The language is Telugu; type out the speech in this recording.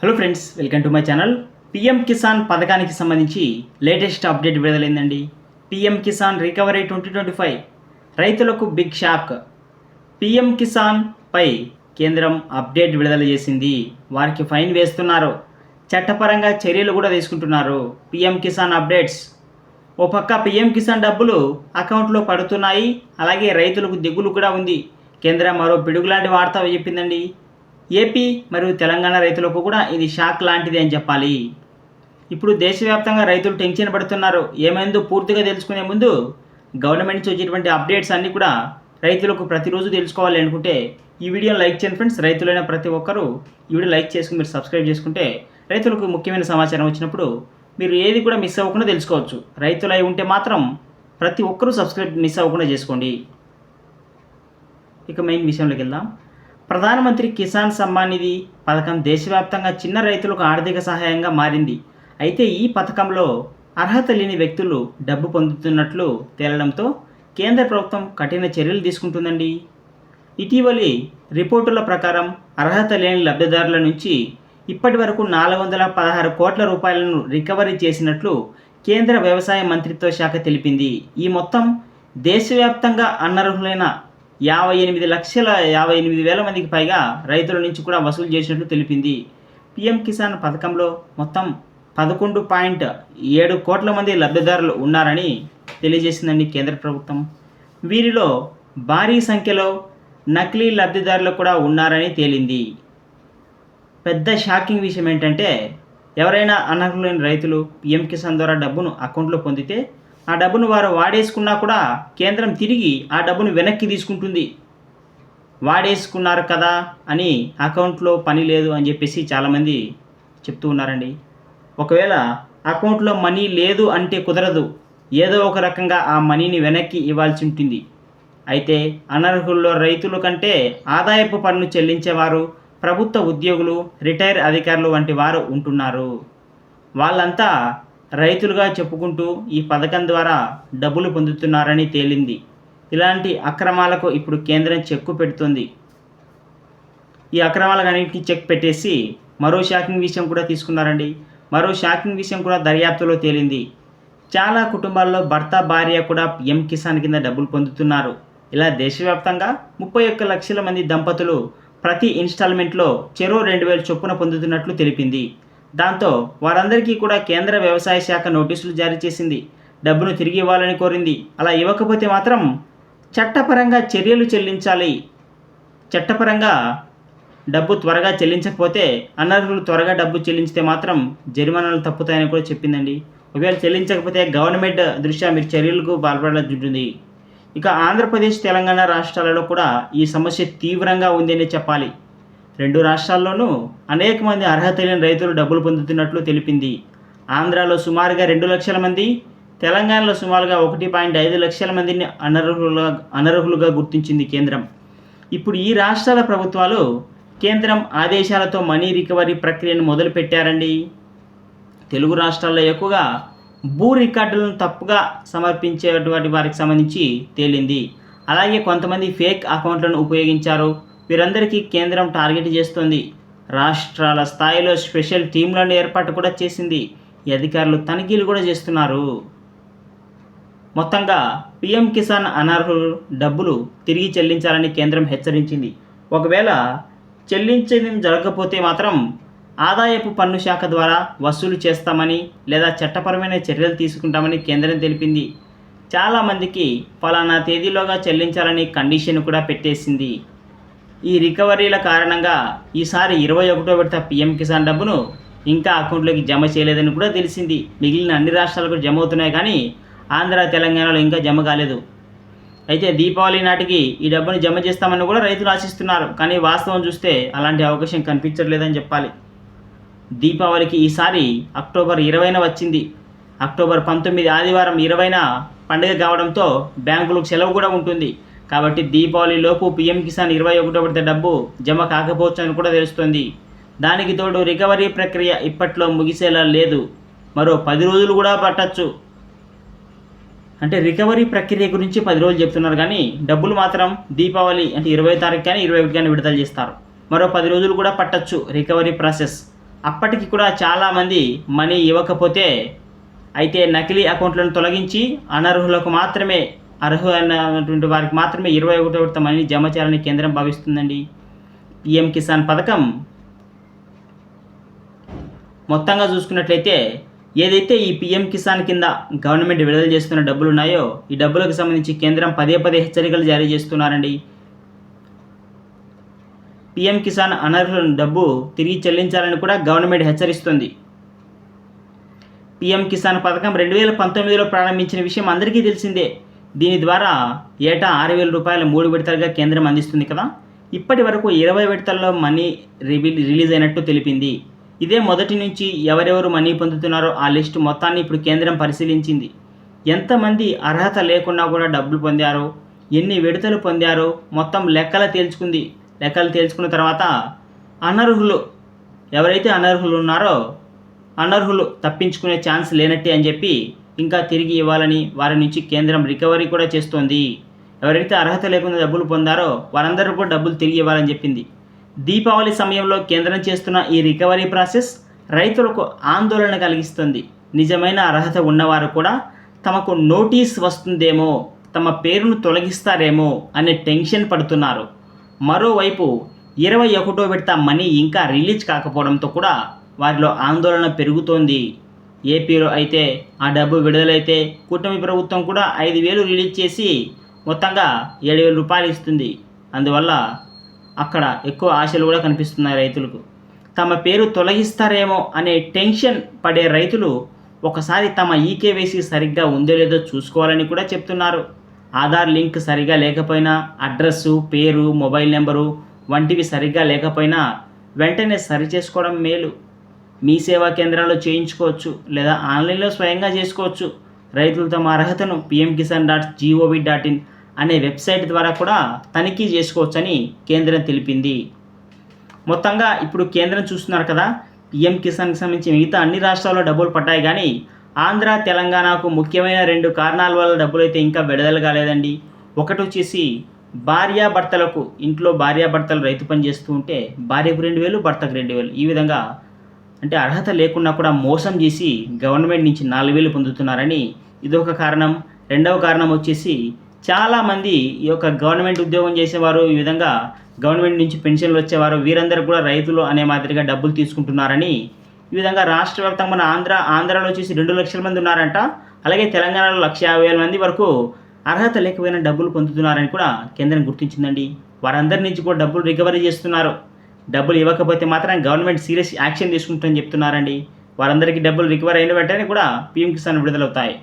Hello friends welcome to my channel PM Kisan పథకానికి సంబంధించి latest update విడుదలైందండి. PM Kisan recovery twenty twenty five రైతులకు బిగ్ షాక్ పిఎం కిసాన్ పై కేంద్రం అప్డేట్ విడుదల చేసింది. వారికి ఫైన్ వేస్తున్నారు. చట్టపరంగా చర్యలు కూడా తీసుకుంటున్నారు పిఎం కిసాన్ అప్డేట్స్ ఓ పక్క పిఎం కిసాన్ డబ్బులు అకౌంట్లో పడుతున్నాయి. అలాగే రైతులకు దిగులు కూడా ఉంది. కేంద్రం మరో పిడుగులాంటి వార్త చెప్పిందండి. ఏపీ మరియు తెలంగాణ రైతులకు కూడా ఇది షాక్ లాంటిది అని చెప్పాలి. ఇప్పుడు దేశవ్యాప్తంగా రైతులు టెన్షన్ పడుతున్నారు. ఏమైందో పూర్తిగా తెలుసుకునే ముందు గవర్నమెంట్ నుంచి వచ్చేటువంటి అప్డేట్స్ అన్నీ కూడా రైతులకు ప్రతిరోజు తెలుసుకోవాలి అనుకుంటే ఈ వీడియోని లైక్ చేయండి ఫ్రెండ్స్. రైతులైన ప్రతి ఒక్కరూ ఈ వీడియో లైక్ చేసుకుని మీరు సబ్స్క్రైబ్ చేసుకుంటే రైతులకు ముఖ్యమైన సమాచారం వచ్చినప్పుడు మీరు ఏది కూడా మిస్ అవ్వకుండా తెలుసుకోవచ్చు. రైతులు అయి ఉంటే మాత్రం ప్రతి ఒక్కరూ సబ్స్క్రైబ్ మిస్ అవ్వకుండా చేసుకోండి. ఇక మెయిన్ విషయంలోకి వెళ్దాం. ప్రధానమంత్రి కిసాన్ సమ్మాన్ నిధి పథకం దేశవ్యాప్తంగా చిన్న రైతులకు ఆర్థిక సహాయంగా మారింది. అయితే ఈ పథకంలో అర్హత లేని వ్యక్తులు డబ్బు పొందుతున్నట్లు తేలడంతో కేంద్ర ప్రభుత్వం కఠిన చర్యలు తీసుకుంటుందండి. ఇటీవలి రిపోర్టుల ప్రకారం అర్హత లేని లబ్ధిదారుల నుంచి ఇప్పటి వరకు నాలుగు వందల పదహారు కోట్ల రూపాయలను రికవరీ చేసినట్లు కేంద్ర వ్యవసాయ మంత్రిత్వ శాఖ తెలిపింది. ఈ మొత్తం దేశవ్యాప్తంగా అనర్హులైన యాభై ఎనిమిది లక్షల యాభై ఎనిమిది వేల మందికి పైగా రైతుల నుంచి కూడా వసూలు చేసినట్లు తెలిపింది. పిఎం కిసాన్ పథకంలో మొత్తం పదకొండు పాయింట్ ఏడు కోట్ల మంది లబ్ధిదారులు ఉన్నారని తెలియజేసిందండి కేంద్ర ప్రభుత్వం. వీరిలో భారీ సంఖ్యలో నకిలీ లబ్ధిదారులు కూడా ఉన్నారని తేలింది. పెద్ద షాకింగ్ విషయం ఏంటంటే ఎవరైనా అనర్హులైన రైతులు పిఎం కిసాన్ ద్వారా డబ్బును అకౌంట్లో పొందితే ఆ డబ్బును వారు వాడేసుకున్నా కూడా కేంద్రం తిరిగి ఆ డబ్బును వెనక్కి తీసుకుంటుంది. వాడేసుకున్నారు కదా అని అకౌంట్లో పని లేదు అని చెప్పేసి చాలామంది చెప్తూ ఉన్నారండి. ఒకవేళ అకౌంట్లో మనీ లేదు అంటే కుదరదు. ఏదో ఒక రకంగా ఆ మనీని వెనక్కి ఇవ్వాల్సి ఉంటుంది. అయితే అనర్హుల్లో రైతుల కంటే ఆదాయపు పన్ను చెల్లించేవారు ప్రభుత్వ ఉద్యోగులు రిటైర్ అధికారులు వంటి వారు ఉంటున్నారు. వాళ్ళంతా రైతులుగా చెప్పుకుంటూ ఈ పథకం ద్వారా డబ్బులు పొందుతున్నారని తేలింది. ఇలాంటి అక్రమాలకు ఇప్పుడు కేంద్రం చెక్కు పెడుతుంది. ఈ అక్రమాలన్నింటికి చెక్ పెట్టేసి మరో షాకింగ్ విషయం కూడా తీసుకున్నారండి. మరో షాకింగ్ విషయం కూడా దర్యాప్తులో తేలింది. చాలా కుటుంబాల్లో భర్త భార్య కూడా ఎం కిసాన్ కింద డబ్బులు పొందుతున్నారు. ఇలా దేశవ్యాప్తంగా ముప్పై ఒక్క లక్షల మంది దంపతులు ప్రతి ఇన్స్టాల్మెంట్లో చెరో రెండు వేల చొప్పున పొందుతున్నట్లు తెలిపింది. దాంతో వారందరికీ కూడా కేంద్ర వ్యవసాయ శాఖ నోటీసులు జారీ చేసింది. డబ్బును తిరిగి ఇవ్వాలని కోరింది. అలా ఇవ్వకపోతే మాత్రం చట్టపరంగా చర్యలు చెల్లించాలి. చట్టపరంగా డబ్బు త్వరగా చెల్లించకపోతే అనర్హులు త్వరగా డబ్బు చెల్లించితే మాత్రం జరిమానాలు తప్పుతాయని కూడా చెప్పిందండి. ఒకవేళ చెల్లించకపోతే గవర్నమెంట్ దృష్ట్యా మీరు చర్యలకు పాల్పడాల్సి ఉంటుంది. ఇక ఆంధ్రప్రదేశ్ తెలంగాణ రాష్ట్రాలలో కూడా ఈ సమస్య తీవ్రంగా ఉందని చెప్పాలి. రెండు రాష్ట్రాల్లోనూ అనేక మంది అర్హత లేని రైతులు డబ్బులు పొందుతున్నట్లు తెలిపింది. ఆంధ్రాలో సుమారుగా రెండు లక్షల మంది తెలంగాణలో సుమారుగా ఒకటి పాయింట్ ఐదు లక్షల మందిని అనర్హులుగా అనర్హులుగా గుర్తించింది కేంద్రం. ఇప్పుడు ఈ రాష్ట్రాల ప్రభుత్వాలు కేంద్రం ఆదేశాలతో మనీ రికవరీ ప్రక్రియను మొదలుపెట్టారండి. తెలుగు రాష్ట్రాల్లో ఎక్కువగా భూ రికార్డులను తప్పుగా సమర్పించేటువంటి వారికి సంబంధించి తేలింది. అలాగే కొంతమంది ఫేక్ అకౌంట్లను ఉపయోగించారు. వీరందరికీ కేంద్రం టార్గెట్ చేస్తోంది. రాష్ట్రాల స్థాయిలో స్పెషల్ టీంలను ఏర్పాటు కూడా చేసింది. ఈ అధికారులు తనిఖీలు కూడా చేస్తున్నారు. మొత్తంగా పిఎం కిసాన్ అనర్హులు డబ్బులు తిరిగి చెల్లించాలని కేంద్రం హెచ్చరించింది. ఒకవేళ చెల్లించడం జరగకపోతే మాత్రం ఆదాయపు పన్ను శాఖ ద్వారా వసూలు చేస్తామని లేదా చట్టపరమైన చర్యలు తీసుకుంటామని కేంద్రం తెలిపింది. చాలామందికి ఫలానా తేదీలోగా చెల్లించాలని కండిషన్ కూడా పెట్టేసింది. ఈ రికవరీల కారణంగా ఈసారి ఇరవై ఒకటో విడత పిఎం కిసాన్ డబ్బును ఇంకా అకౌంట్లోకి జమ చేయలేదని కూడా తెలిసింది. మిగిలిన అన్ని రాష్ట్రాలకు జమ అవుతున్నాయి కానీ ఆంధ్ర తెలంగాణలో ఇంకా జమ కాలేదు. అయితే దీపావళి నాటికి ఈ డబ్బును జమ చేస్తామని కూడా రైతులు ఆశిస్తున్నారు. కానీ వాస్తవం చూస్తే అలాంటి అవకాశం కనిపించట్లేదని చెప్పాలి. దీపావళికి ఈసారి అక్టోబర్ ఇరవైన వచ్చింది. అక్టోబర్ పంతొమ్మిది ఆదివారం ఇరవైన పండుగ కావడంతో బ్యాంకులకు సెలవు కూడా ఉంటుంది. కాబట్టి దీపావళి లోపు పిఎం కిసాన్ ఇరవై ఒకటో విడత డబ్బు జమ కాకపోవచ్చు అని కూడా తెలుస్తుంది. దానికి తోడు రికవరీ ప్రక్రియ ఇప్పట్లో ముగిసేలా లేదు. మరో పది రోజులు కూడా పట్టచ్చు. అంటే రికవరీ ప్రక్రియ గురించి పది రోజులు చెప్తున్నారు కానీ డబ్బులు మాత్రం దీపావళి అంటే ఇరవై తారీఖు కానీ ఇరవై ఒకటి కానీ విడుదల చేస్తారు. మరో పది రోజులు కూడా పట్టచ్చు రికవరీ ప్రాసెస్. అప్పటికి కూడా చాలామంది మనీ ఇవ్వకపోతే అయితే నకిలీ అకౌంట్లను తొలగించి అనర్హులకు మాత్రమే అర్హులైనటువంటి వారికి మాత్రమే ఇరవై ఒకటో విడత మనీ జమ చేయాలని కేంద్రం భావిస్తుందండి. పిఎం కిసాన్ పథకం మొత్తంగా చూసుకున్నట్లయితే ఏదైతే ఈ పిఎం కిసాన్ కింద గవర్నమెంట్ విడుదల చేస్తున్న డబ్బులు ఉన్నాయో ఈ డబ్బులకు సంబంధించి కేంద్రం పదే పదే హెచ్చరికలు జారీ చేస్తున్నారండి. పిఎం కిసాన్ అనర్హుల డబ్బు తిరిగి చెల్లించాలని కూడా గవర్నమెంట్ హెచ్చరిస్తుంది. పిఎం కిసాన్ పథకం రెండు వేల పంతొమ్మిదిలో ప్రారంభించిన విషయం అందరికీ తెలిసిందే. దీని ద్వారా ఏటా ఆరు వేల రూపాయల మూడు విడతలుగా కేంద్రం అందిస్తుంది కదా? ఇప్పటి వరకు ఇరవై విడతల్లో మనీ రివీ రిలీజ్ అయినట్టు తెలిపింది. ఇదే మొదటి నుంచి ఎవరెవరు మనీ పొందుతున్నారో ఆ లిస్టు మొత్తాన్ని ఇప్పుడు కేంద్రం పరిశీలించింది. ఎంతమంది అర్హత లేకుండా కూడా డబ్బులు పొందారో ఎన్ని విడతలు పొందారో మొత్తం లెక్కలు తేల్చుకుంది. లెక్కలు తేల్చుకున్న తర్వాత అనర్హులు ఎవరైతే అనర్హులు ఉన్నారో అనర్హులు తప్పించుకునే ఛాన్స్ లేనట్టే అని చెప్పి ఇంకా తిరిగి ఇవ్వాలని వారి నుంచి కేంద్రం రికవరీ కూడా చేస్తోంది. ఎవరైతే అర్హత లేకుండా డబ్బులు పొందారో వారందరూ కూడా డబ్బులు తిరిగి ఇవ్వాలని చెప్పింది. దీపావళి సమయంలో కేంద్రం చేస్తున్న ఈ రికవరీ ప్రాసెస్ రైతులకు ఆందోళన కలిగిస్తుంది. నిజమైన అర్హత ఉన్నవారు కూడా తమకు నోటీస్ వస్తుందేమో తమ పేరును తొలగిస్తారేమో అనే టెన్షన్ పడుతున్నారు. మరోవైపు ఇరవై ఒకటో విడత మనీ ఇంకా రిలీజ్ కాకపోవడంతో కూడా వారిలో ఆందోళన పెరుగుతోంది. ఏపీలో అయితే ఆ డబ్బు విడుదలైతే కూటమి ప్రభుత్వం కూడా ఐదు వేలు రిలీజ్ చేసి మొత్తంగా ఏడు వేల రూపాయలు ఇస్తుంది. అందువల్ల అక్కడ ఎక్కువ ఆశలు కూడా కనిపిస్తున్నాయి రైతులకు. తమ పేరు తొలగిస్తారేమో అనే టెన్షన్ పడే రైతులు ఒకసారి తమ ఈకేవైసీ సరిగ్గా ఉందో లేదో చూసుకోవాలని కూడా చెప్తున్నారు. ఆధార్ లింక్ సరిగా లేకపోయినా అడ్రస్సు పేరు మొబైల్ నెంబరు వంటివి సరిగ్గా లేకపోయినా వెంటనే సరి చేసుకోవడం మేలు. మీ సేవా కేంద్రాల్లో చేయించుకోవచ్చు లేదా ఆన్లైన్లో స్వయంగా చేసుకోవచ్చు. రైతులు తమ అర్హతను PM Kisan dot GOV dot in అనే వెబ్సైట్ ద్వారా కూడా తనిఖీ చేసుకోవచ్చని కేంద్రం తెలిపింది. మొత్తంగా ఇప్పుడు కేంద్రం చూస్తున్నారు కదా పిఎం కిసాన్కి సంబంధించి మిగతా అన్ని రాష్ట్రాల్లో డబ్బులు పడ్డాయి కానీ ఆంధ్ర తెలంగాణకు ముఖ్యమైన రెండు కారణాల వల్ల డబ్బులు అయితే ఇంకా విడుదల కాలేదండి. ఒకటి వచ్చేసి భార్యాభర్తలకు ఇంట్లో భార్యాభర్తలు రైతు పని చేస్తూ ఉంటే భార్యకు రెండు వేలు భర్తకు రెండు వేలు. ఈ విధంగా అంటే అర్హత లేకుండా కూడా మోసం చేసి గవర్నమెంట్ నుంచి నాలుగు వేలు పొందుతున్నారని ఇదొక కారణం. రెండవ కారణం వచ్చేసి చాలామంది ఈ యొక్క గవర్నమెంట్ ఉద్యోగం చేసేవారు ఈ విధంగా గవర్నమెంట్ నుంచి పెన్షన్లు వచ్చేవారు వీరందరూ కూడా రైతులు అనే మాదిరిగా డబ్బులు తీసుకుంటున్నారని ఈ విధంగా రాష్ట్ర వ్యాప్తంగా మన ఆంధ్ర ఆంధ్రాలో వచ్చేసి రెండు లక్షల మంది ఉన్నారంట. అలాగే తెలంగాణలో లక్ష యాభై వేల మంది వరకు అర్హత లేకపోయినా డబ్బులు పొందుతున్నారని కూడా కేంద్రం గుర్తించిందండి. వారందరి నుంచి కూడా డబ్బులు రికవరీ చేస్తున్నారు. డబ్బులు ఇవ్వకపోతే మాత్రం గవర్నమెంట్ సీరియస్ యాక్షన్ తీసుకుంటుందని చెప్తున్నారండి. వారందరికీ డబ్బులు రికవర్ అయిన వెంటనే కూడా పీఎం కిసాన్ విడుదలవుతాయి.